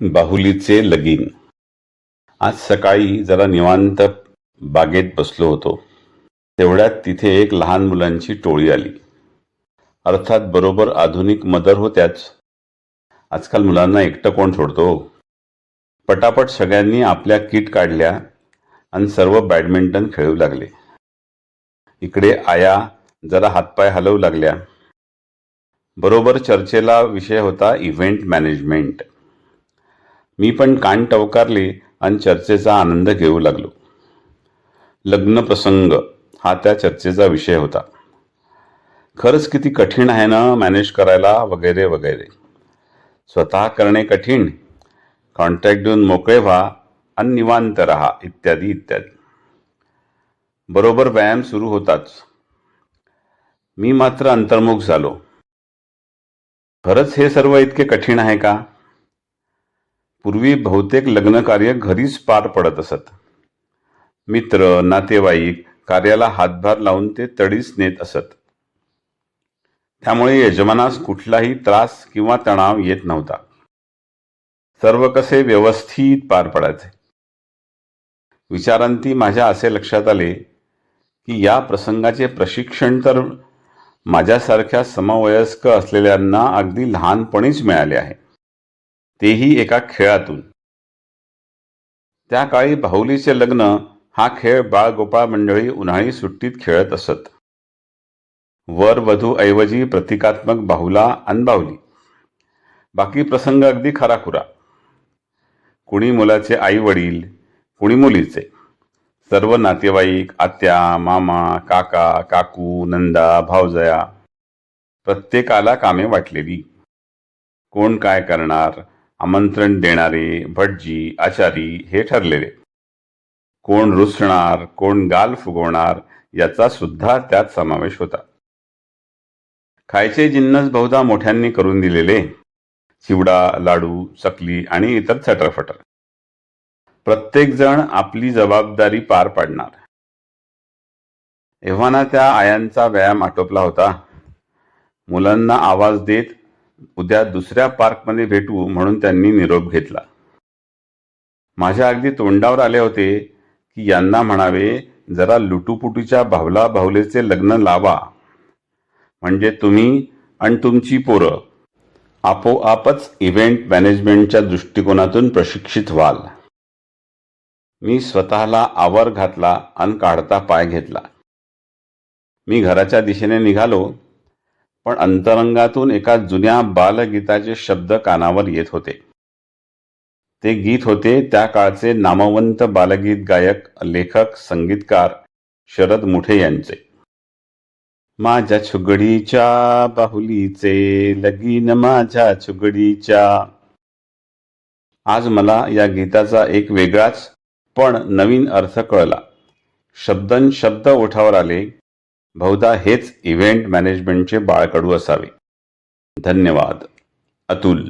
बाहुलीचे लगीन. आज सकाळी जरा निवांत बागेत बसलो होतो. तेवढ्यात तिथे एक लहान मुलांची टोळी आली. अर्थात बरोबर आधुनिक मदर होत्याच. आजकाल मुलांना एकटं कोण सोडतो? पटापट सगळ्यांनी आपल्या किट काढल्या आणि सर्व बॅडमिंटन खेळू लागले. इकडे आया जरा हातपाय हलवू लागल्या. बरोबर चर्चेला विषय होता इव्हेंट मॅनेजमेंट. मी पण कान टवकारले आणि चर्चेचा आनंद घेऊ लागलो. लग्न प्रसंग हा त्या चर्चेचा विषय होता. खरंच किती कठीण आहे ना मॅनेज करायला वगैरे वगैरे. स्वतः करणे कठीण. कॉन्ट्रॅक्ट देऊन मोकळे व्हा आणि निवांत राहा इत्यादी इत्यादी. बरोबर व्यायाम सुरू होताच. मी मात्र अंतर्मुख झालो. खरंच हे सर्व इतके कठीण आहे का? पूर्वी बहुतेक लग्नकार्य घरीच पार पडत असत. मित्र नातेवाईक कार्याला हातभार लावून ते तडीच नेत असत. त्यामुळे यजमानास कुठलाही त्रास किंवा तणाव येत नव्हता. सर्व कसे व्यवस्थित पार पडायचे? विचारांती माझ्या असे लक्षात आले की या प्रसंगाचे प्रशिक्षण तर माझ्यासारख्या समवयस्क असलेल्यांना अगदी लहानपणीच मिळाले आहे. तेही एका खेळातून. त्या काळी बाहुलीचे लग्न हा खेळ बाळगोपाळ मंडळी उन्हाळी सुट्टीत खेळत असत. वर वधू ऐवजी प्रतिकात्मक बाहुला आणि बाहुली. बाकी प्रसंग अगदी खराखुरा. कुणी मुलाचे आई वडील कुणी मुलीचे. सर्व नातेवाईक आत्या मामा काका काकू नंदा भावजया प्रत्येकाला कामे वाटलेली. कोण काय करणार? आमंत्रण देणारे भटजी आचारी हे ठरलेले. कोण रुसणार कोण गाल फुगवणार याचा सुद्धा त्यात समावेश होता. खायचे जिन्नस बहुधा मोठ्यांनी करून दिलेले. चिवडा लाडू चकली आणि इतर चटरफटर प्रत्येकजण आपली जबाबदारी पार पाडणार. एव्हाना त्या आयांचा व्यायाम आटोपला होता. मुलांना आवाज देत उद्या दुसऱ्या पार्कमध्ये भेटू म्हणून त्यांनी निरोप घेतला. माझ्या अगदी तोंडावर आले होते की यांना म्हणावे जरा लुटूपुटूच्या भावला भावलेचे लग्न लावा. म्हणजे तुम्ही आणि तुमची पोरं आपोआपच इव्हेंट मॅनेजमेंटच्या दृष्टिकोनातून प्रशिक्षित व्हाल. मी स्वतःला आवर घातला आणि काढता पाय घेतला. मी घराच्या दिशेने निघालो. पण अंतरंगातून एका जुन्या बालगीताचे शब्द कानावर येत होते. ते गीत होते त्या काळचे नामवंत बालगीत गायक लेखक संगीतकार शरद मुठे यांचे. माझ्या छुगडीच्या बाहुलीचे लगीन माझ्या छुगडीच्या. आज मला या गीताचा एक वेगळाच पण नवीन अर्थ कळला. शब्दन शब्द ओठावर आले बहुधा हेच इव्हेंट मॅनेजमेंटचे बाळकडू असावे. धन्यवाद. अतुल